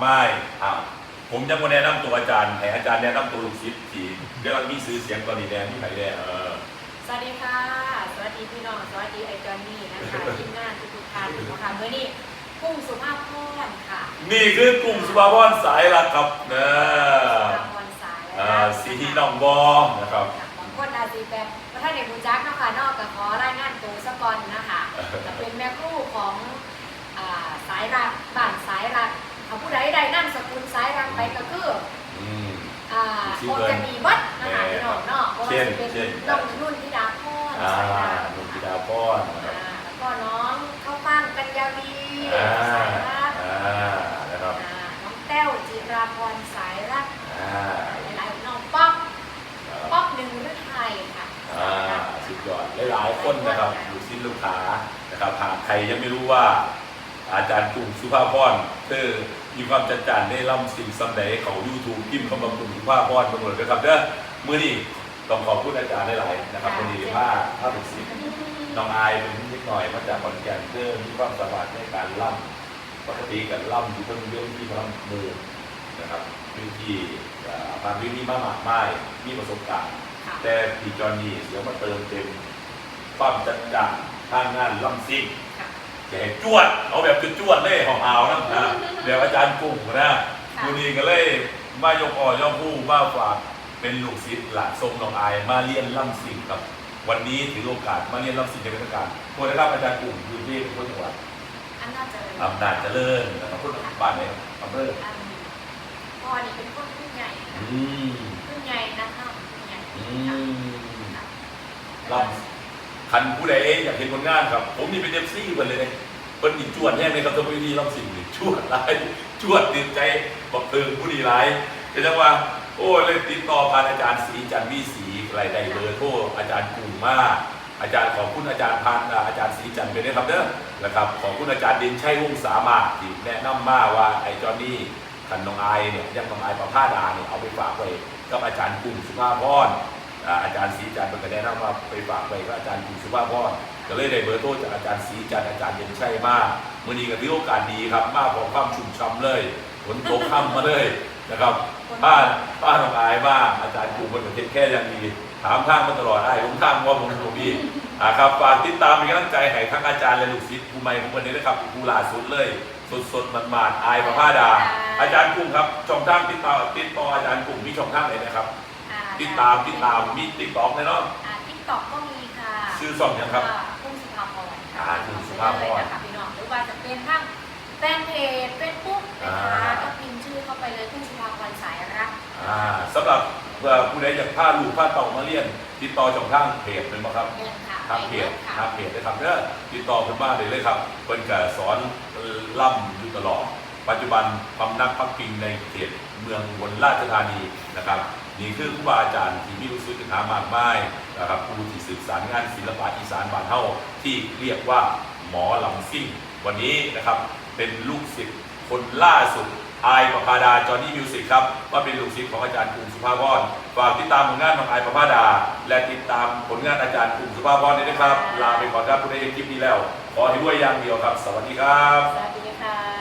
ไม่อ้าวผมยังมาแนะนำตัวอาจารย์ให้อาจารย์แนะนำตัวลูกศิษย์ทีเดี๋ยวเรามีซื้อเสียงตอนนี้แดงที่ไหนแดงเออ สวัสดีค่ะ สวัสดีพี่น้อง สวัสดีไอจอนนี่นะคะทีมงานทุกๆท่านนะคะเมื่อนี้กุ้งสุภาพพรค่ะนี่คือกลุ่มสุภาพรสายหลักครับนะสุภาพรสายอ่าสีที่น้องบอนะครับ บางคนอาจจะแบบพระท่านเด็กบูจักเนาะค่ะนอกจากขอรายงานตัวสกอนนะคะจะเป็นแม่ครู่ของอ่าสายรักบ้านสายรัก เขาผู้ใดใดนั่งสกุลสายรักไปก็คืออืม อ่าชื่โออเพิ่นจะมีวัดนะคะพี่น้องเนาะเพราะว่าเช่นจะเป็นเช่น น้องนุ่นธิดาพรอ่าสายรักนุ่มธิค่ะดาพรนะครับ อ่าแล้วก็น้องข้าวปั้นกัญญาวีอ่า สายรักอ่า นะครับ อ่าน้องแต้วจิราพรสายรักอ่าหลายๆน้องป๊อกป๊อกหนึ่งฤทัยค่ะอ่า สุดยอด หลายๆคนนะครับลูกศิษย์ลูกค้านะครับหากใครยังไม่รู้ว่า อาจารย์กลุ่มสุภาพรเธอ มีความจัดจานได้ล่ำสิ่งสำใดเขา YouTube พิมพ์เข้ามากลุ่มสุภาพรตำรวจนะครับเด้อมื้อนี้ต้องขอบคุณอาจารย์หลายๆนะครับวันนี้ผ้าผ้าเป็นศิษย์น้องอายเป็นนิดหน่อยมาจากขอนแก่นเธอมีความสามารถในการล่ำปกติกันล่ำอยู่เพิ่งเรื่องที่ล่ำมือนะครับพื้นที่อ่าบางพื้นที่มากมากไม่มีประสบการณ์ค่ะแต่พี่จอห์นนี่เสียมาเติมเต็มความจัดจ้านทางงานล่ำซิ่ง ค่ะแกจวด เอาแบบจวดๆเลยของเอานะนะเดี๋ยวอาจารย์กุ้งนะค่ะวันนี้ก็เลยมายกอ่อย่อผู้มาฝากเป็นลูกศิษย์หลานทรงน้องอายมาเรียนล่ำซิ่งครับวันนี้ถือโอกาสมาเรียนล่ำซิ่งในเป็นทางการคนได้รับอาจารย์กุ้งคือที่เป็นคนจังหวัดอันน่าจะเลยอำนาจเจริญนะครับคนบ้านไหนอำเภออันพ่อนี่เป็นคนผู้ใหญ่อืมผู้ใหญ่นะคะผู้ใหญ่อืค่ะมล่ำ คันผู้ใดอยากเห็นผลงานครับ ผมนี่เป็นเอฟซีเพิ่นเลยเพิ่นนี่จวดแน่ในครับตัววิธีลำสิ่งนี่จวดหลายจวดติดใจบอกเติงผู้ดีหลายก็จังว่าโอ้เลยติดต่อผ่านอาจารย์ศรีจันทร์วิสีไรได้เบอร์โทรอาจารย์กรุงมาอาจารย์ขอบคุณอาจารย์พันอาจารย์ศรีจันทร์เป็นนะครับเด้อนะครับขอบคุณอาจารย์ด่นชัยวงสามาที่แนะนำมาว่าไอ้จอนนี่คันน้องไอายเนี่ยยังน้องไอประภาดาเนี่ยเอาไปฝากไว้กับอาจารย์กรุงสุภาพร อ่าอาจารย์ศรีจันทร์เป็นก็แนะนำว่าไปฝากไปกับอาจารย์กรุงสุภาพรก็เลยได้เบอร์โทรจากอาจารย์ศรีจันทร์อาจารย์เย็นชัยมากมื่อนี้ก็ถือโอกาสดีครับมากของความชุ่มช่ำเลยฝนตกค่ำมาเลยนะครับบ้านบ้านของอายมากอาจารย์กรุงเป็นประเทศแค่อย่างดีถามทางมาตลอดได้ผมทางว่าผมถูกดีอ่าครับฝากติดตามเป็นกำลังใจให้ทั้งอาจารย์และลูกศิษย์ครูใหม่ของวันนี้นะครับครูล่าสุดเลย สดสดๆมันๆอายประภาดา อาจารย์กรุงครับช่องทางติดต่อติดต่ออาจารย์กรุงมีช่องทางไหนนะครับอ่ ติดตามติดตามมีติดต่อเลยเนาะอ่าทิกต็อกก็มีค่ะชื่อช่องยังครับอ่ากุ้งสุภาพรค่ะอ่ากุ้งสุภาพรเลยนะคะพี่น้องหรือว่าจะเป็นทั้งแฟนเพจเฟซบุ๊กนะคะอ่า ก็พิมพ์ชื่อเข้าไปเลยกุ้งสุภาพรสายรักอ่าสำหรับเอ่อผู้ใดอยากพาลูกพาเต่ามาเรียน ติดต่อช่องทางเพจเป็นบ่ครับเงินค่ะทางเพจค่ะทางเพจได้ครับเด้อติดต่อเพิ่นมาได้เลยครับเพิ่นก็สอนล่ำอยู่ตลอด ปัจจุบันพำนักพักพิงในเขตเมืองอุบนราชธานีนะครับ นี่คือครูบาอาจารย์ที่มีรู้สึกถึงหามากมายนะครับผู้ที่สืบสารงานศิลปะอีสานบ้านเฮาที่เรียกว่าหมอลำซิ่ง วันนี้นะครับเป็นลูกศิษย์คนล่าสุดไอประภาดาจอห์นนี่มิวสิกครับว่าเป็นลูกศิษย์ของอาจารย์กรุงสุภาพรฝากติดตามผลงานของไอประภาดา และติดตามผลงานอาจารย์กรุงสุภาพรด้วยนะครับ ลาไปก่อนครับผู้ใดเห็นคลิปนี้แล้ว ขอให้ด้วยอย่างเดียวครับ สวัสดีครับ สวัสดีค่ะ